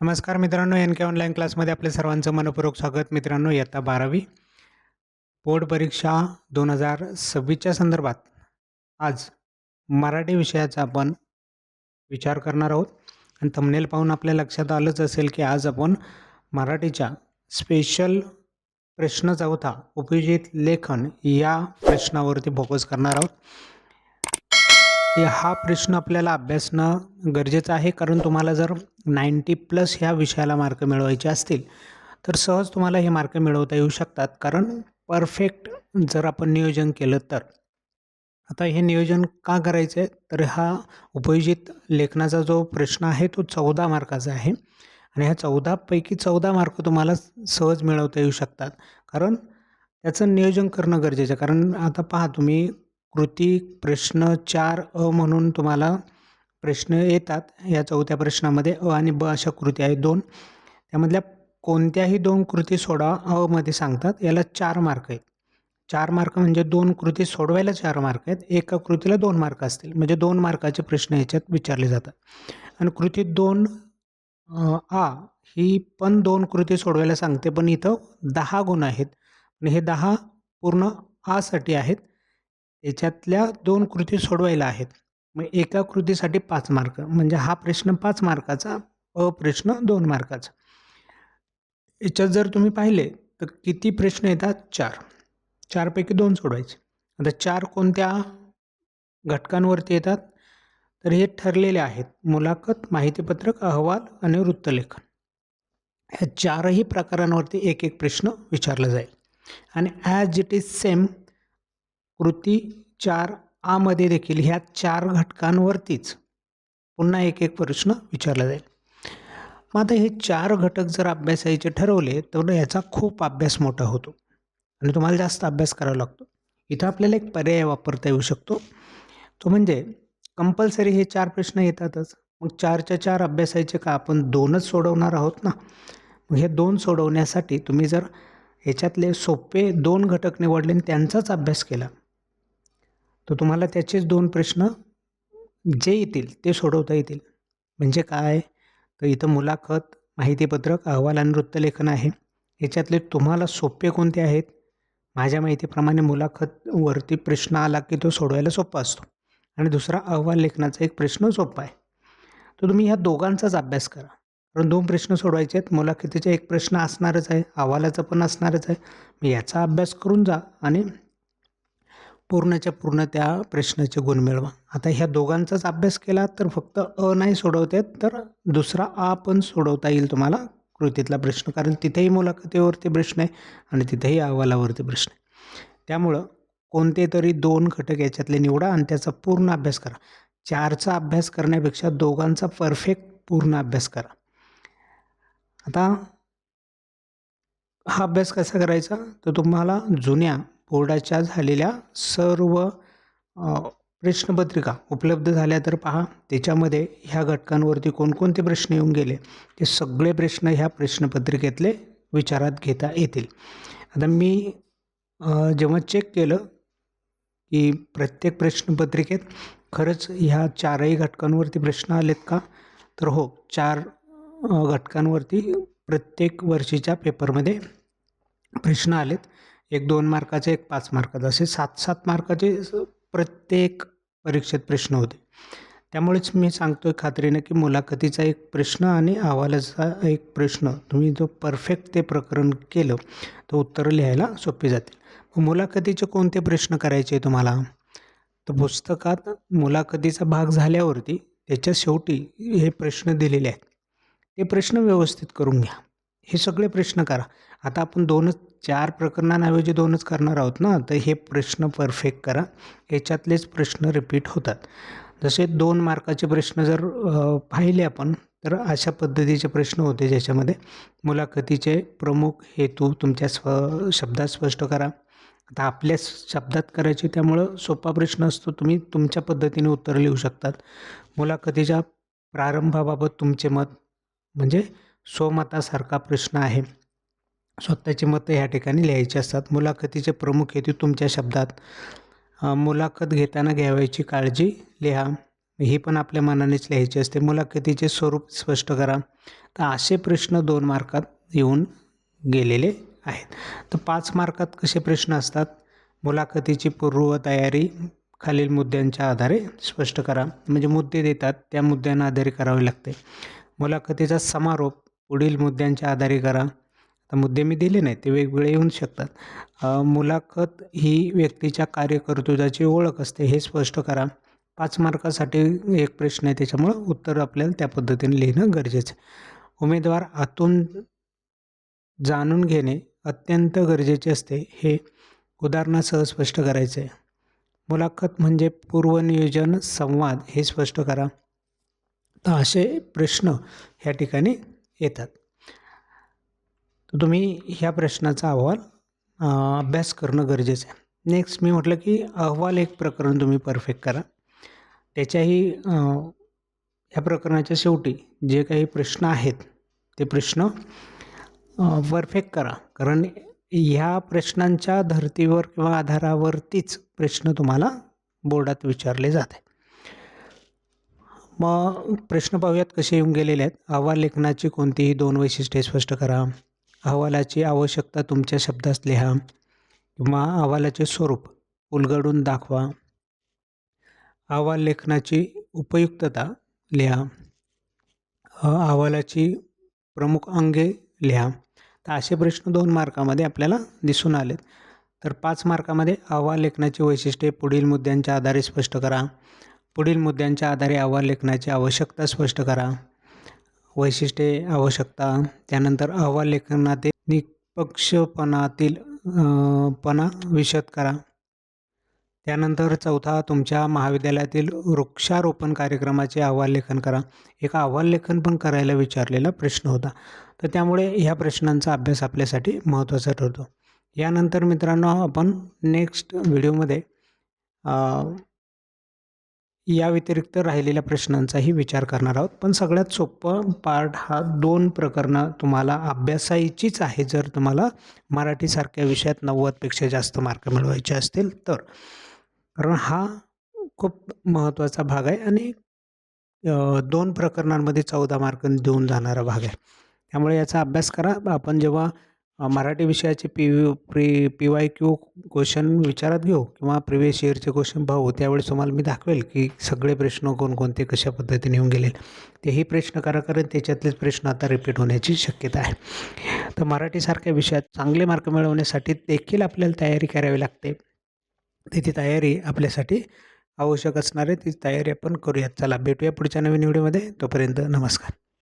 नमस्कार मित्रांनो एन के ऑनलाईन क्लासमध्ये आपल्या सर्वांचं मनपूर्वक स्वागत. मित्रांनो इयत्ता बारावी. बोर्ड परीक्षा दोन हजार सव्वीसच्या संदर्भात आज मराठी विषयाचा आपण विचार करणार आहोत. आणि थंबनेल पाहून आपल्या लक्षात आलंच असेल की आज आपण मराठीच्या स्पेशल प्रश्न चौथा उपयोजित लेखन या प्रश्नावरती फोकस करणार आहोत. हा प्रश्न आपल्याला अभ्यासणं गरजेचं आहे. कारण तुम्हाला जर नाईंटी प्लस ह्या विषयाला मार्क मिळवायचे असतील तर सहज तुम्हाला हे मार्क मिळवता येऊ शकतात. कारण परफेक्ट जर आपण नियोजन केलं तर. आता हे नियोजन का करायचं आहे तर हा उपयोजित लेखनाचा जो प्रश्न आहे तो चौदा मार्काचा आहे. आणि ह्या चौदापैकी चौदा मार्क तुम्हाला सहज मिळवता येऊ शकतात. कारण त्याचं नियोजन करणं गरजेचं आहे. कारण आता पहा तुम्ही कृती प्रश्न चार अ म्हणून तुम्हाला प्रश्न येतात या चौथ्या प्रश्नामध्ये. अ आणि ब अशा कृती आहेत दोन. त्यामधल्या कोणत्याही दोन कृती सोडवा अमध्ये सांगतात. याला चार मार्क आहेत. चार मार्क म्हणजे दोन कृती सोडवायला चार मार्क आहेत. एका कृतीला दोन मार्क असतील. म्हणजे दोन मार्काचे प्रश्न याच्यात विचारले जातात. आणि कृती दोन आ ही पण दोन कृती सोडवायला सांगते. पण इथं दहा गुण आहेत. आणि हे दहा पूर्ण आसाठी आहेत. याच्यातल्या दोन कृती सोडवायला आहेत. मग एका कृतीसाठी पाच मार्क. म्हणजे हा प्रश्न पाच मार्काचा अ प्रश्न दोन मार्काचा. याच्यात जर तुम्ही पाहिले तर किती प्रश्न येतात? चार. चारपैकी दोन सोडवायचे. आता चार कोणत्या घटकांवरती येतात? तर हे ठरलेले आहेत. मुलाखत माहितीपत्रक अहवाल आणि वृत्तलेखन. ह्या चारही प्रकारांवरती एक एक प्रश्न विचारला जाईल. आणि ॲज इट इज सेम कृती चार आमध्ये देखील ह्या चार घटकांवरतीच पुन्हा एक एक प्रश्न विचारला जाईल. मग आता हे चार घटक जर अभ्यासायचे ठरवले तर याचा खूप अभ्यास मोठा होतो. आणि तुम्हाला जास्त अभ्यास करावा लागतो. इथं आपल्याला एक पर्याय वापरता येऊ शकतो. तो म्हणजे कंपल्सरी हे चार प्रश्न येतातच. मग चारच्या चार अभ्यासायचे का आपण दोनच सोडवणार आहोत ना? मग हे दोन सोडवण्यासाठी तुम्ही जर ह्याच्यातले सोपे दोन घटक निवडले आणि त्यांचाच अभ्यास केला तर तुम्हाला त्याचेच दोन प्रश्न जे येतील ते सोडवता येतील. म्हणजे काय? तर इथं मुलाखत माहितीपत्रक अहवाल आणि वृत्तलेखन आहे. याच्यातले तुम्हाला सोपे कोणते आहेत? माझ्या माहितीप्रमाणे मुलाखतवरती प्रश्न आला की तो सोडवायला सोपा असतो. आणि दुसरा अहवाल लेखनाचा एक प्रश्न सोपा आहे. तर तुम्ही ह्या दोघांचाच अभ्यास करा. कारण दोन प्रश्न सोडवायचे आहेत. मुलाखतीचा एक प्रश्न असणारच आहे. अहवालाचा पण असणारच आहे. मग याचा अभ्यास करून जा आणि पूर्णच्या पूर्ण त्या प्रश्नाचे गुण मिळवा. आता ह्या दोघांचाच अभ्यास केला तर फक्त अ नाही सोडवतात तर दुसरा आ पण सोडवता येईल तुम्हाला. कृतीतला प्रश्न कारण तिथेही मुलाखतीवरती प्रश्न आहे आणि तिथेही अहवालावरती प्रश्न आहे. त्यामुळं कोणते तरी दोन घटक याच्यातले निवडा आणि त्याचा पूर्ण अभ्यास करा. चारचा अभ्यास करण्यापेक्षा दोघांचा परफेक्ट पूर्ण अभ्यास करा. आता हा अभ्यास कसा करायचा? तर तुम्हाला जुन्या बोर्डाच्या झालेल्या सर्व प्रश्नपत्रिका उपलब्ध झाल्या तर पहा. त्याच्यामध्ये ह्या घटकांवरती कोणकोणते प्रश्न येऊन गेले? ते सगळे प्रश्न ह्या प्रश्नपत्रिकेतले विचारात घेता येतील. आता मी जेव्हा चेक केलं की प्रत्येक प्रश्नपत्रिकेत खरंच ह्या चारही घटकांवरती प्रश्न आलेत का? तर हो चार घटकांवरती प्रत्येक वर्षीच्या पेपरमध्ये प्रश्न आलेत. एक दोन मार्काचे एक पाच मार्काचे असे सात सात मार्काचे प्रत्येक परीक्षेत प्रश्न होते. त्यामुळेच मी सांगतोय खात्रीनं की मुलाखतीचा एक प्रश्न आणि अहवालाचा एक प्रश्न तुम्ही जो परफेक्ट ते प्रकरण केलं तर उत्तरं लिहायला सोपी जातील. मुलाखतीचे कोणते प्रश्न करायचे तुम्हाला? तर पुस्तकात मुलाखतीचा भाग झाल्यावरती त्याच्या शेवटी हे प्रश्न दिलेले आहेत. ते प्रश्न व्यवस्थित करून घ्या. हे सगळे प्रश्न करा. आता आपण दोनच चार प्रकरणांऐवजी दोनच करणार आहोत ना तर हे प्रश्न परफेक्ट करा. याच्यातलेच प्रश्न रिपीट होतात. जसे दोन मार्काचे प्रश्न जर पाहिले आपण तर अशा पद्धतीचे प्रश्न होते ज्याच्यामध्ये मुलाखतीचे प्रमुख हेतू तुमच्या स्व शब्दात स्पष्ट करा. आता आपल्या शब्दात करायचे त्यामुळं सोपा प्रश्न असतो तुम्ही तुमच्या पद्धतीने उत्तर लिहू शकतात. मुलाखतीच्या प्रारंभाबाबत तुमचे मत म्हणजे स्वमतासारखा प्रश्न आहे. स्वतःची मतं ह्या ठिकाणी लिहायची असतात. मुलाखतीचे प्रमुख हेतू तुमच्या शब्दात. मुलाखत घेताना घ्यावयाची काळजी लिहा. ही पण आपल्या मनानेच लिहायची असते. मुलाखतीचे स्वरूप स्पष्ट करा. तर असे प्रश्न दोन मार्कात येऊन गेलेले आहेत. तर पाच मार्कात कसे प्रश्न असतात? मुलाखतीची पूर्वतयारी खालील मुद्द्यांच्या आधारे स्पष्ट करा. म्हणजे मुद्दे देतात त्या मुद्द्यांना आधारे करावे लागते. मुलाखतीचा समारोप पुढील मुद्द्यांच्या आधारे करा. तर मुद्दे मी दिले नाही ते वेगवेगळे येऊ शकतात. मुलाखत ही व्यक्तीच्या कार्यकर्तृत्वाची ओळख असते हे स्पष्ट करा. पाच मार्कासाठी एक प्रश्न आहे त्याच्यामुळं उत्तर आपल्याला त्या पद्धतीने लिहिणं गरजेचं आहे. उमेदवार आतून जाणून घेणे अत्यंत गरजेचे असते हे उदाहरणासह स्पष्ट करायचं आहे मुलाखत म्हणजे पूर्वनियोजन संवाद हे स्पष्ट करा. तर असे प्रश्न ह्या ठिकाणी येतात. तर तुम्ही ह्या प्रश्नाचा अहवाल अभ्यास करणं गरजेचं आहे. नेक्स्ट मी म्हटलं की अहवाल एक प्रकरण तुम्ही परफेक्ट करा. त्याच्याही ह्या प्रकरणाच्या शेवटी जे काही प्रश्न आहेत ते प्रश्न परफेक्ट करा. कारण ह्या प्रश्नांच्या धर्तीवर किंवा आधारावरतीच प्रश्न तुम्हाला बोर्डात विचारले जात आहेत. मग प्रश्न पाहूयात कसे येऊन गेलेले आहेत. अहवाल लेखनाची कोणतीही दोन वैशिष्ट्ये स्पष्ट करा. अहवालाची आवश्यकता तुमच्या शब्दास लिहा किंवा अहवालाचे स्वरूप उलगडून दाखवा. अहवाल लेखनाची उपयुक्तता लिहा. अहवालाची प्रमुख अंगे लिहा. तर असे प्रश्न दोन मार्कामध्ये आपल्याला दिसून आलेत. तर पाच मार्कामध्ये अहवाल लेखनाची वैशिष्ट्ये पुढील मुद्द्यांच्या आधारे स्पष्ट करा. पुढील मुद्द्यांच्या आधारे अहवाल लेखनाची आवश्यकता स्पष्ट करा. वैशिष्ट्ये आवश्यकता. त्यानंतर अहवाल लेखनातील निष्पक्षपणातील पणा विशद करा. त्यानंतर चौथा तुमच्या महाविद्यालयातील वृक्षारोपण कार्यक्रमाचे अहवाल लेखन करा. एक अहवाल लेखन पण करायला विचारलेला प्रश्न होता. तर त्यामुळे ह्या प्रश्नांचा अभ्यास आपल्यासाठी महत्त्वाचा ठरतो. यानंतर मित्रांनो आपण नेक्स्ट व्हिडिओमध्ये या व्यतिरिक्त राहिलेल्या प्रश्नांचाही विचार करणार आहोत. पण सगळ्यात सोपं पार्ट हा दोन प्रकरणं तुम्हाला अभ्यासायचीच आहे. जर तुम्हाला मराठीसारख्या विषयात नव्वदपेक्षा जास्त मार्क मिळवायचे असतील तर. कारण हा खूप महत्त्वाचा भाग आहे आणि दोन प्रकरणांमध्ये चौदा मार्क देऊन जाणारा भाग आहे. त्यामुळे याचा अभ्यास करा. आपण जेव्हा मराठी विषयाचे P V pre P Y Q question विचारात घेऊ किंवा प्रिवियस इयरचे क्वेश्चन पाहू? त्यावेळेस तुम्हाला मी दाखवेल की सगळे प्रश्न कोणकोणते कशा पद्धतीने येऊन गेले तेही प्रश्न करा कारण त्याच्यातलेच प्रश्न आता रिपीट होण्याची शक्यता आहे. तर मराठीसारख्या विषयात चांगले मार्क मिळवण्यासाठी देखील आपल्याला तयारी करावी लागते. त्याची तयारी आपल्यासाठी आवश्यक असणारे ती तयारी आपण करूयात. चला भेटूया पुढच्या नवीन व्हिडिओमध्ये तोपर्यंत नमस्कार.